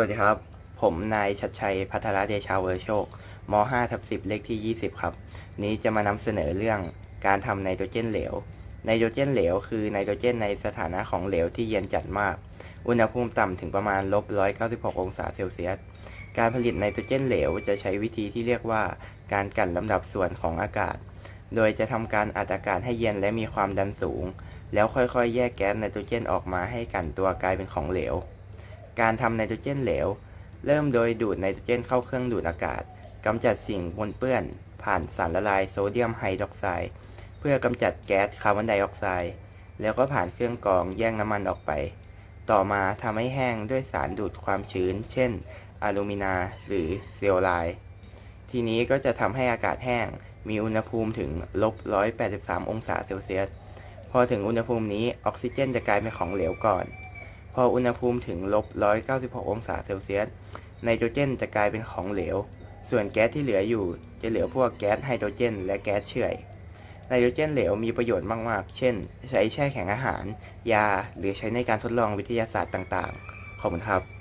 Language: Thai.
วัสดีครับ ผมนายชัดชัยพัทรเดชาเวอร์โชคม 5 ทับ10 เลขที่ 20 ครับ นี้จะมานำเสนอเรื่องการทำไนโตรเจนเหลว ไนโตรเจนเหลวคือไนโตรเจนในสถานะของเหลวที่เย็นจัดมาก อุณหภูมิต่ำถึงประมาณลบ196 องศาเซลเซียส การผลิตไนโตรเจนเหลวจะใช้วิธีที่เรียกว่าการกลั่นลำดับส่วนของอากาศ โดยจะทำการอัดอากาศให้เย็นและมีความดันสูง แล้วค่อยๆ แยกแก๊สไนโตรเจนออกมาให้กันตัวกลายเป็นของเหลว การทำไนโตรเจนเหลว เริ่มโดยดูดไนโตรเจนเข้าเครื่องดูดอากาศกำจัดสิ่งปนเปื้อน ผ่านสารละลายโซเดียมไฮดรอกไซด์เพื่อกำจัดแก๊สคาร์บอนไดออกไซด์แล้วก็ผ่านเครื่องกรองแยกน้ำมันออกไป ต่อมาทำให้แห้งด้วยสารดูดความชื้น เช่น อลูมินาหรือเซลไลน์ทีนี้ก็จะทำให้อากาศแห้ง มีอุณหภูมิถึงลบ183 องศาเซลเซียส พอถึงอุณหภูมินี้ออกซิเจนจะกลายเป็นของเหลวก่อน พออุณหภูมิถึงลบ 196 องศาเซลเซียส ไนโตรเจนจะกลายเป็นของเหลว ส่วนแก๊สที่เหลืออยู่จะเหลือพวกแก๊สไฮโดรเจน และแก๊สเฉื่อย ไนโตรเจนเหลวมีประโยชน์มาก ๆ เช่น ใช้แช่แข็งอาหาร ยา หรือใช้ในการทดลองวิทยาศาสตร์ต่าง ๆ ขอบคุณครับ